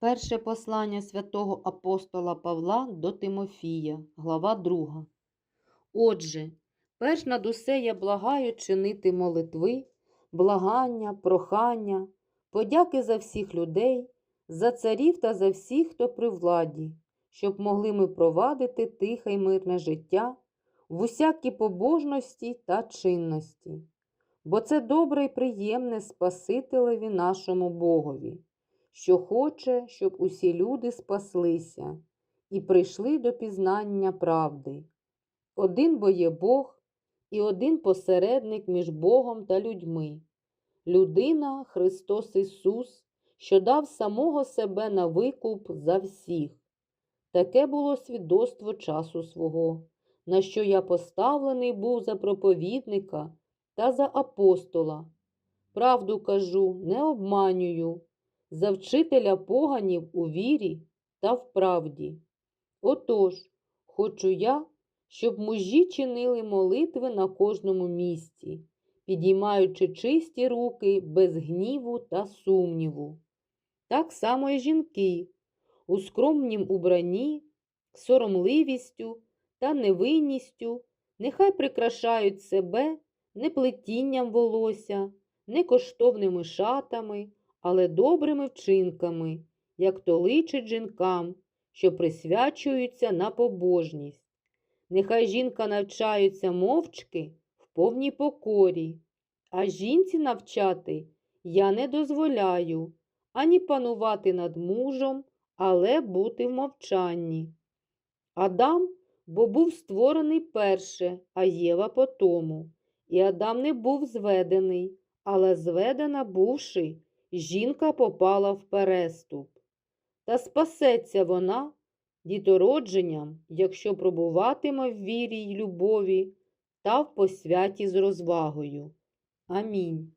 Перше послання святого апостола Павла до Тимофія, глава 2. Отже, перш над усе я благаю чинити молитви, благання, прохання, подяки за всіх людей, за царів та за всіх, хто при владі, щоб могли ми провадити тихе й мирне життя в усякій побожності та чинності. Бо це добре й приємне Спасителеві нашому Богові що хоче, щоб усі люди спаслися і прийшли до пізнання правди. Один бо є Бог і один посередник між Богом та людьми. Людина Христос Ісус, що дав самого себе на викуп за всіх. Таке було свідоцтво часу свого, на що я поставлений був за проповідника та за апостола. Правду кажу, не обманюю за вчителя поганів у вірі та в правді. Отож, хочу я, щоб мужі чинили молитви на кожному місці, підіймаючи чисті руки без гніву та сумніву. Так само і жінки у скромнім убранні, соромливістю та невинністю нехай прикрашають себе не плетінням волосся, не коштовними шатами але добрими вчинками, як то личить жінкам, що присвячуються на побожність. Нехай жінка навчається мовчки в повній покорі, а жінці навчати я не дозволяю ані панувати над мужем, але бути в мовчанні. Адам бо був створений перше, а Єва по тому. І Адам не був зведений, але зведена бувши, жінка попала в переступ. Та спасеться вона дітородженням, якщо пробуватиме в вірі й любові та в посвяті з розвагою. Амінь.